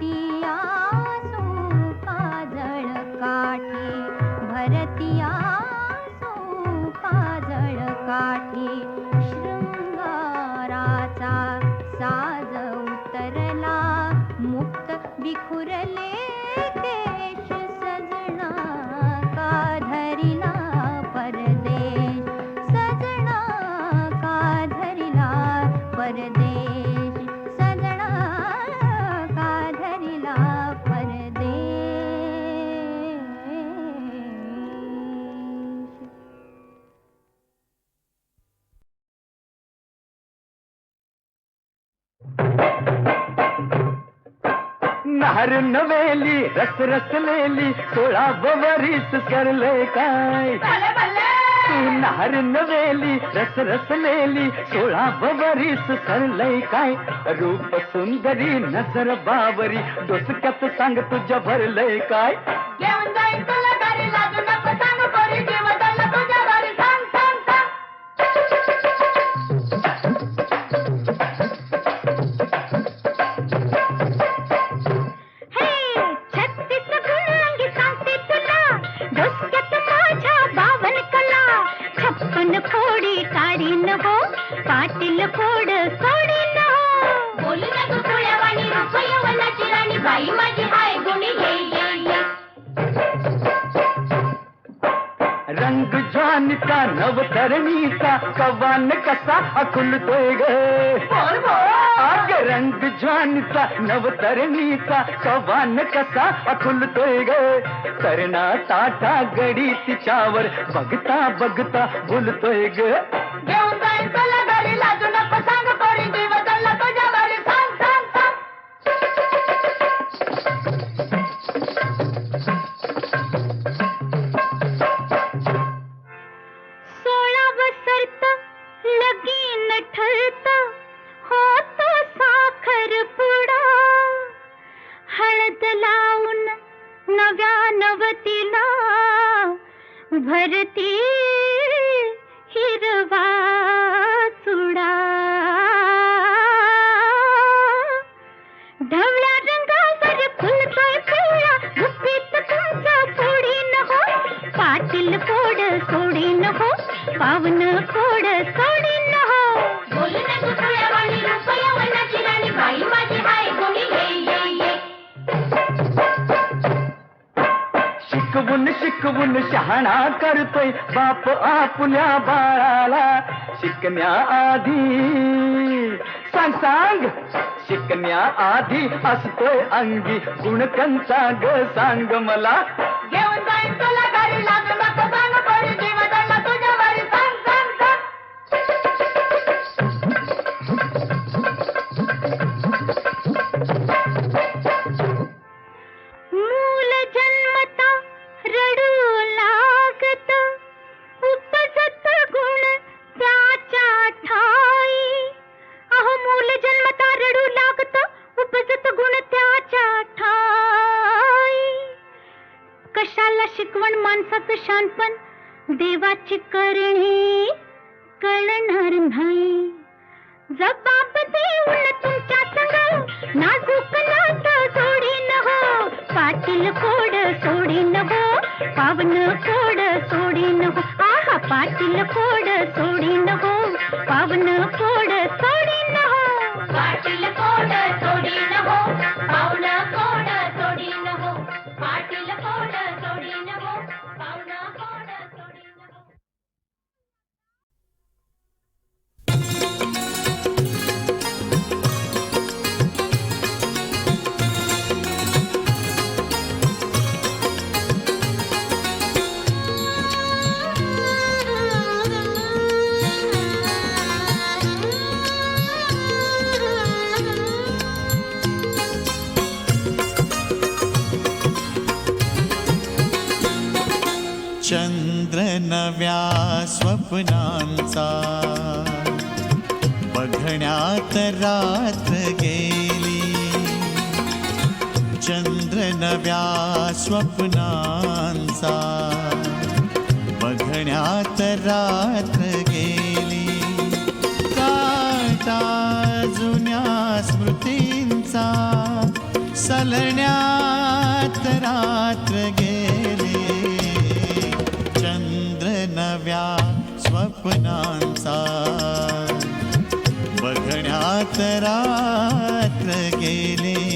你。नवेली रस रसलेली सोळा बवरीच करले काय? तू नवेली रस रसलेली सोळा बवरीच करलय काय? रूप सुंदरी नजर बावरी डोसक्यात सांग तुझ्या भरलय काय? कवान कसा अकुल गए रंग जानता नव तरनीता कवान कसा अकुल गए तरना टाटा गड़ी तिचावर बगता बगता भूल देगे। देवता पावन कोड सोडीन हो. बोल ना तू फुलावाणी रुपया वनाची राणी बाई माझी हाय कोणी ये ये ये. शिकवून शिकवून शहाणा करतोय बाप आपल्या बाळाला. शिकण्याआधी सांग सांग. शिकण्याआधी असतोय अंगी. गुण कंचा ग सांग मला. माणसाचं शानपण देवाची करणी कळणार नाही जबाब देऊन तुमच्या संग नाजूक नात सोडीन हो. पाटील कोड सोडीन हो पावन कोड सोडीन हो. आहा पाटील कोड सोडीन हो पावन कोड स्वप्नांचा. बघण्यात रात्र गेली. काटा जुन्या स्मृतींचा सलण्यात रात्र गेली. चंद्र नव्या स्वप्नांचा. बघण्यात रात्र गेली.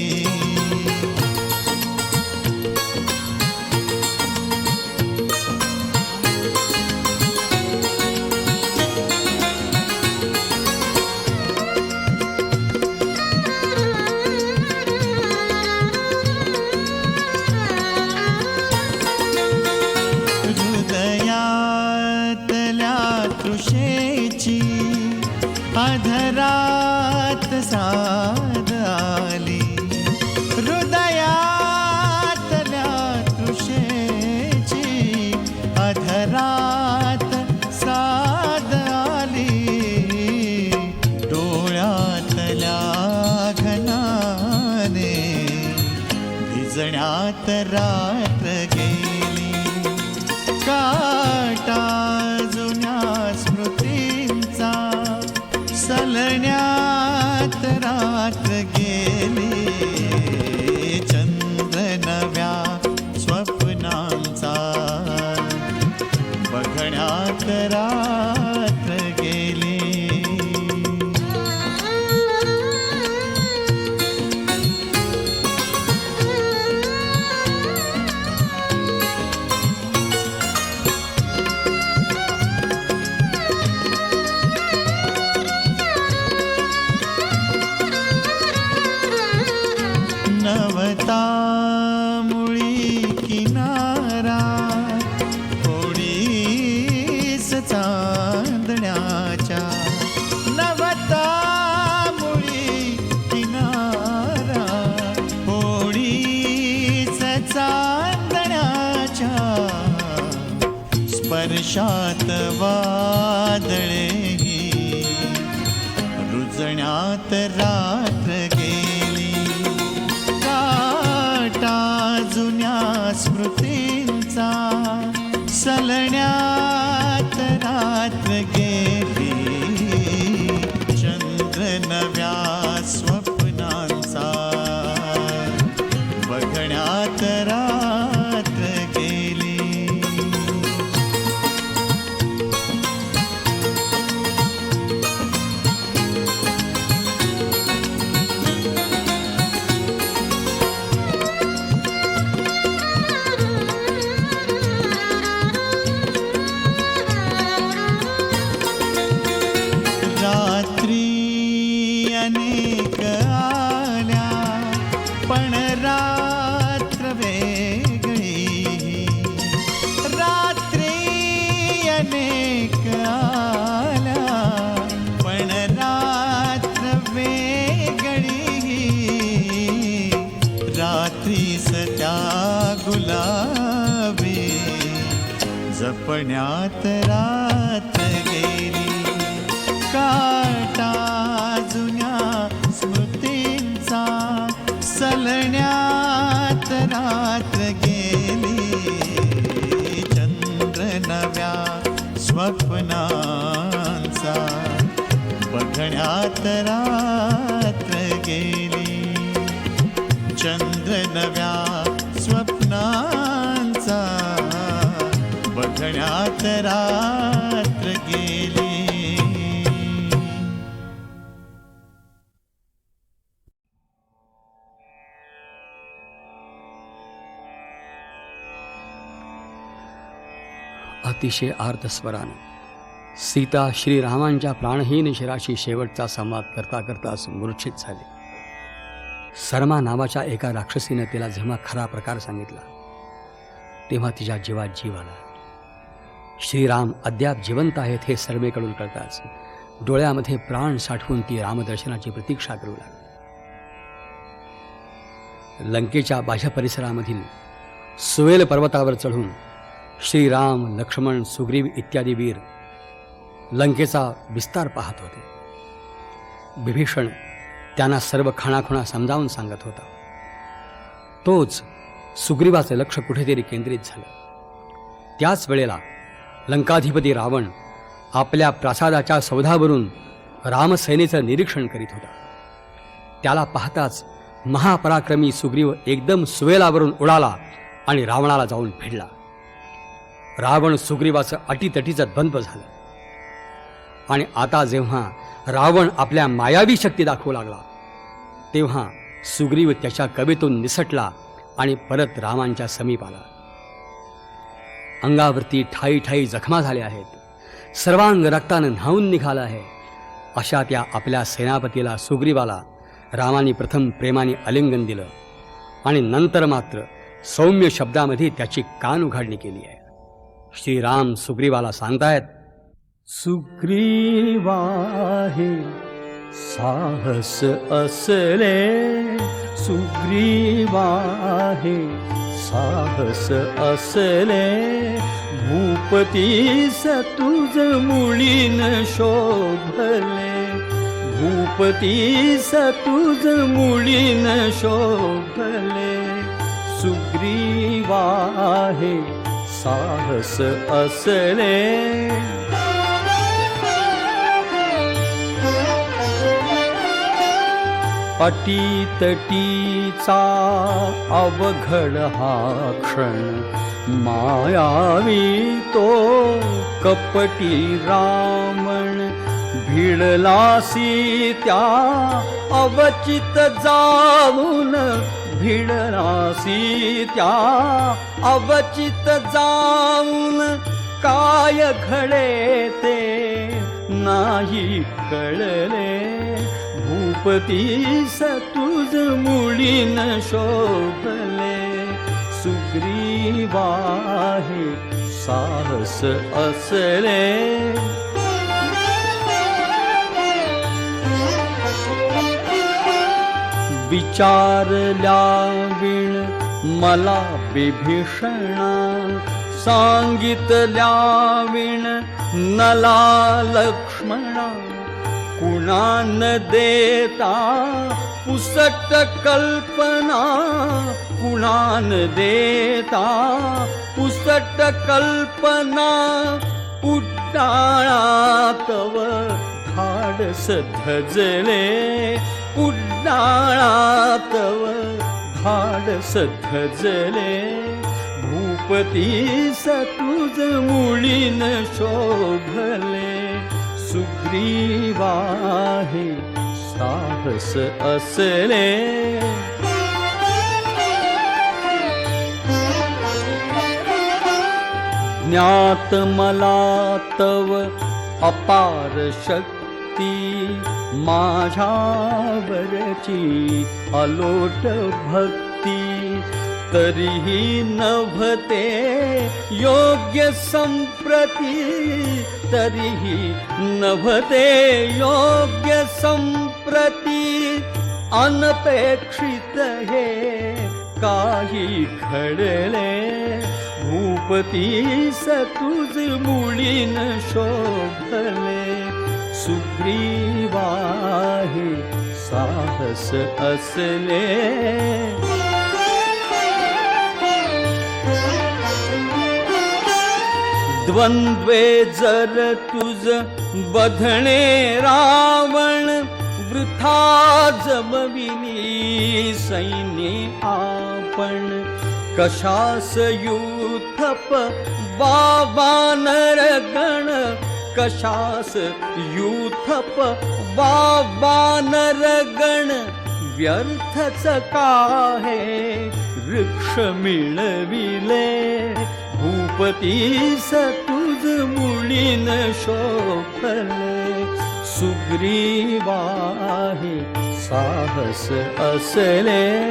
आकाशात वादळेही रुजण्यात रात्र बघण्यात रात्र गेली. चंद्र नव्या स्वप्नांचा बघण्यात रात्र गेली. अतिशय आर्धस्वरानं सीता श्रीरामांच्या प्राणहीन शिराशी शेवटचा संवाद करता करताच मूर्छित झाली. सरमा नावाच्या एका राक्षसीनं तिला जेव्हा खरा प्रकार सांगितला तेव्हा तिच्या जीवात जीव आला. श्रीराम अद्याप जिवंत आहेत हे सर्वेकडून कळताच डोळ्यामध्ये प्राण साठवून ती रामदर्शनाची प्रतीक्षा करू लागली. लंकेच्या बाह्य परिसरामधील सुवेल पर्वतावर चढून श्रीराम लक्ष्मण सुग्रीव इत्यादी वीर लंकेचा विस्तार पाहत होते. विभीषण त्यांना सर्व खाणाखुणा समजावून सांगत होता. तोच सुग्रीवाचं लक्ष कुठेतरी केंद्रित झालं. त्याच वेळेला लंकाधिपती रावण आपल्या प्रासादाच्या सौधावरून रामसेनेचं निरीक्षण करीत होता. त्याला पाहताच महापराक्रमी सुग्रीव एकदम सुवेलावरून उडाला आणि रावणाला जाऊन भिडला. रावण सुग्रीवाचं अटीतटीचं द्वंद्व झालं. आणि आता जेव्हा रावण आपल्या मायावी शक्ती दाखवू लागला तेव्हा सुग्रीव त्याच्या कवेतून निसटला आणि परत रामांच्या समीप आला. अंगावरती ठाई ठाई जखमा झाल्या आहेत. सर्वांग रक्तानं न्हावून निघाला आहे. अशा त्या आपल्या सेनापतीला सुग्रीवाला रामाने प्रथम प्रेमाने आलिंगन दिलं आणि नंतर मात्र सौम्य शब्दामध्ये त्याची कान उघाडणी केली आहे. श्रीराम सुग्रीवाला सांगतायत सुग्रीवाहे साहस असले सुग्रीवाहे साहस असले भूपती तुझ मुळीन शोभले भूपती तुझ मुळीन शोभले सुग्रीवाहे साहस असले अटीतटीचा अवघड हा क्षण. मायावी तो कपटी रामण भिडलासी त्या अवचित जाऊन. भिडलासी त्या अवचित जाऊन. काय घडे ते नाही कळले. तुझ मुळीन शोभले सुग्रीवाहे साहस असले। विचारल्या विण मला विभीषणा सांगितल्या विण नला लक्ष्मणा कुणान देता पुसट कल्पना कुणान देता पुसट कल्पना उड्डाळातव धाडस धजले उड्डाळातव धाडस धजले. भूपती तुझ मुळीन शोभले. सुग्रीवाहे साहस असले ज्ञात मला तव अपार शक्ती माझ्यावरची अलोट भक्ती तरीही नभते योग्य संप्रती तरीही नभते योग्य संप्रती अनपेक्षित हे काही घडले भूपतीस तुझ मुळीन शोभले सुग्रीवाहे साहस असले द्वंद्वे जर तुझ बधणे रावण वृथा जमविनी सैन्य आपण. कशास युथप बाबानर गण कशास युथप बाबानर गण व्यर्थच काहे वृक्ष मिळविले भूपतीस तुझ मुळीन शोभले. सुग्रीवाहे साहस असले.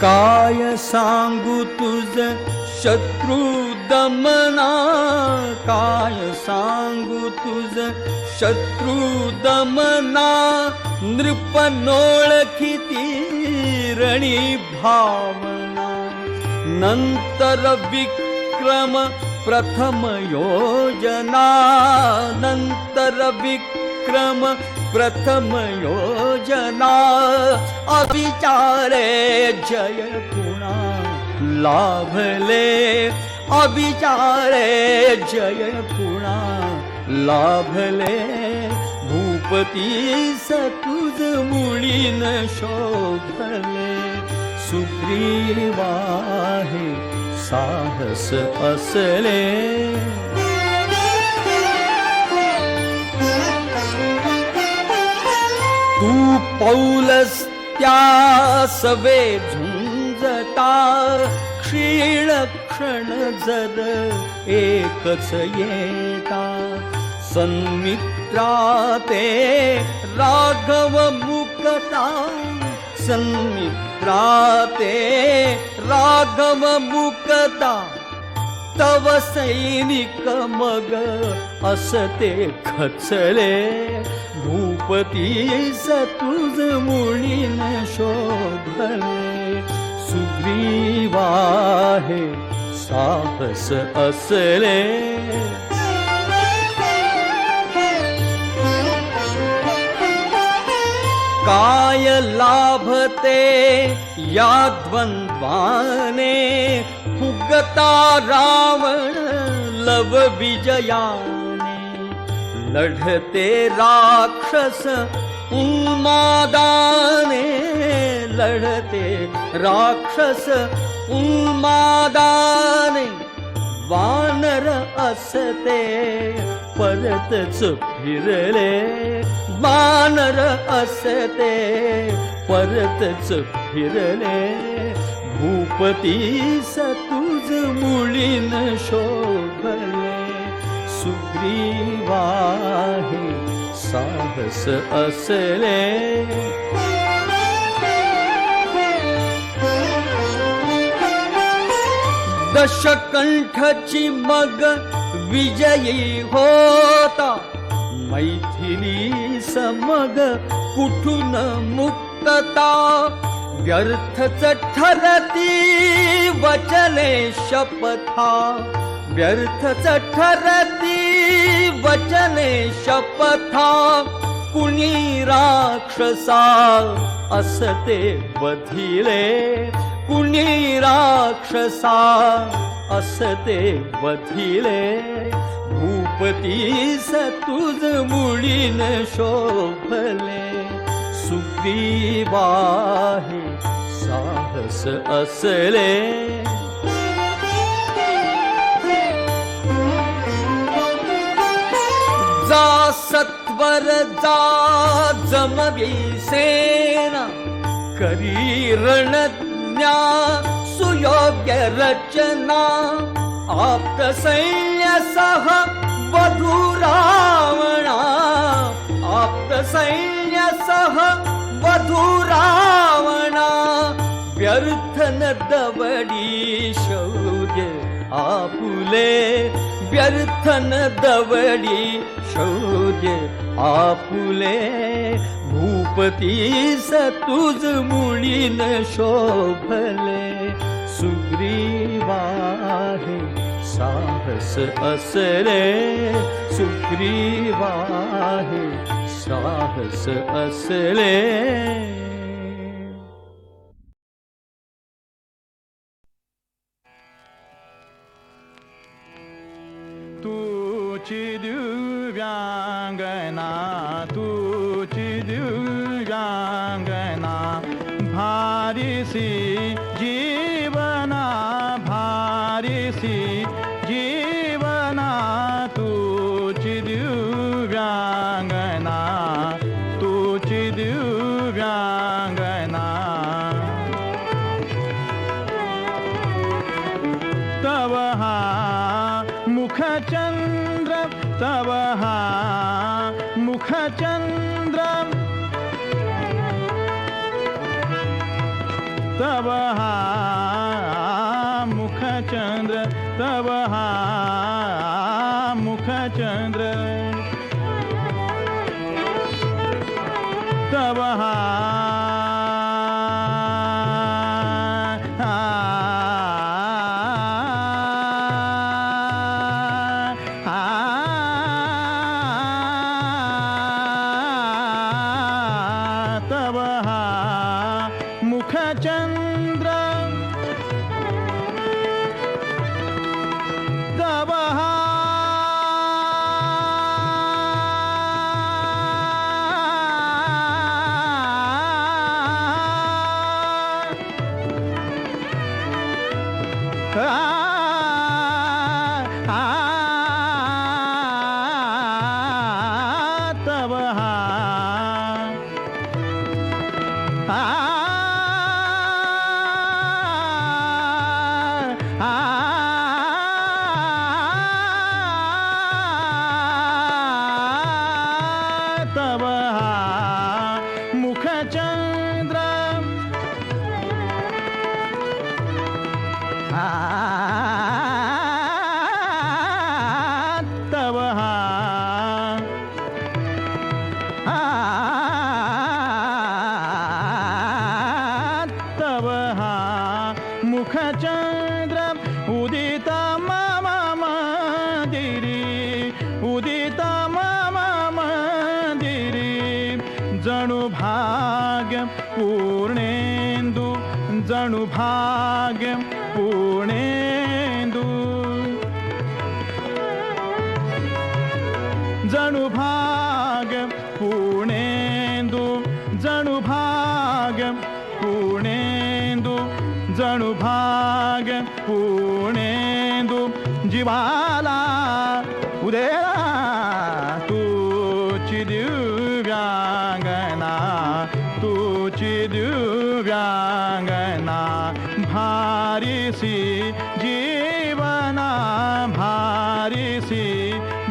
काय सांगू तुझ शत्रू दमना? काय सांगू तुझ शत्रू दमना? नृपनोळखिती रणी भावना। नन्तर विक्रम प्रथम योजना। नन्तर व्रम प्रथम योजना। अविचारे जयपुणा लाभले अविचारे जयपुणा लाभले भूपतीस तुझ मुळीन शोभले सुग्रीवाहे साहस असले. तू पौलस त्या सवे झुंजता क्षीण क्षण जर एकच येता. सन्मित्रा ते राघव मुकता सन्मित्रा ते राघव मुकता तव सैनिक मग असते खचले भूपती तुझ मुळीन शोभले। सुग्रीवाहे साहस असले काय लाभते या द्वंद्वाने फुगता रावण लव विजयाने लढते राक्षस उन्मादाने लढते राक्षस उन्मादाने वानर असते परतच फिरले वानर असते परतच फिरले भूपती तुझ मुळीन शोभले. सुग्रीवाहे साहस असले. दशकंठची मग विजयी होता. मैथिली समग कुठून मुक्तता? व्यर्थच ठरती वचने शपथा. व्यर्थच ठरती वचने शपथा. कुणी राक्षसा असते बधिले कुणी राक्षसा असते वधिले भूपतीस तुझ मुळीन शोभले. सुग्रीवाहे साहस असले. जा सत्वर जा जमवी सेना करी रणज्ञा सुयोग्य रचना आप्त सैन्यसह वधू रावणा आप्त सैन्यसह वधू रावणा व्यर्थ न दवडी शौर्य आपुले व्यर्थन दवडी शौर्य आपुले भूपती तुझ मुळीन शोभले. सुग्रीवाहे साहस असले सुग्रीवाहे साहस असले. तुची दिव्यांगना तुची दिव्यांगना भारीसी जीवना भारीसी जीवना तुची दिव्यांगना तुची दिव्यांगना. तव हा मुखचंद तव मुखचन्द्रम्। तव मुखचंद्र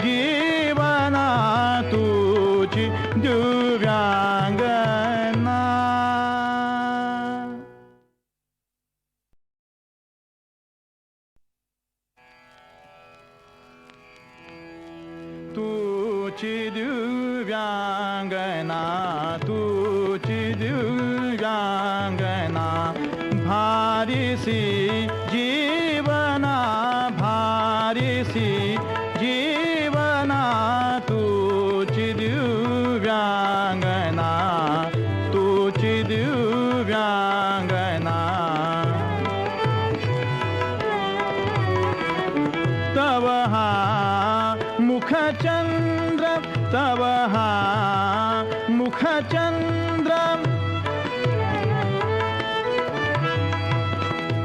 जीवना तुझी दिव्यांगना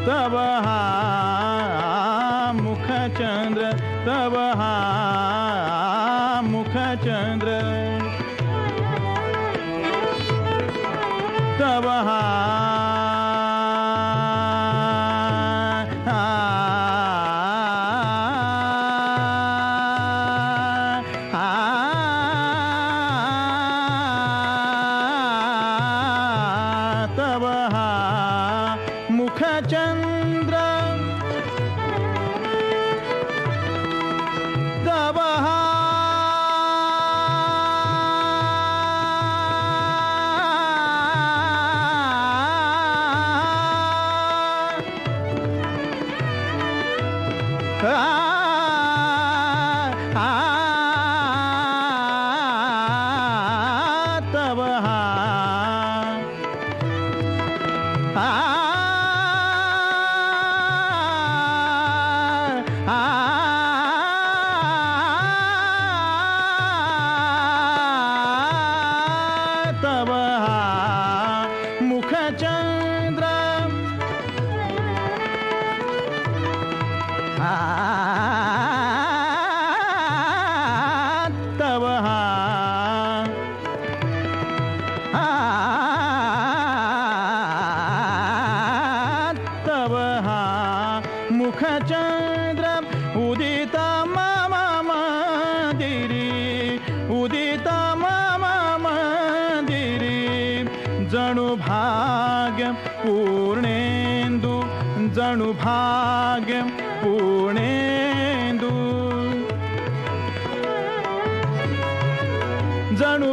तब हा मुखचंद्र तव हा भाग्य पूर्णेन्दु जनु भाग्य पूर्णेन्दु। जनु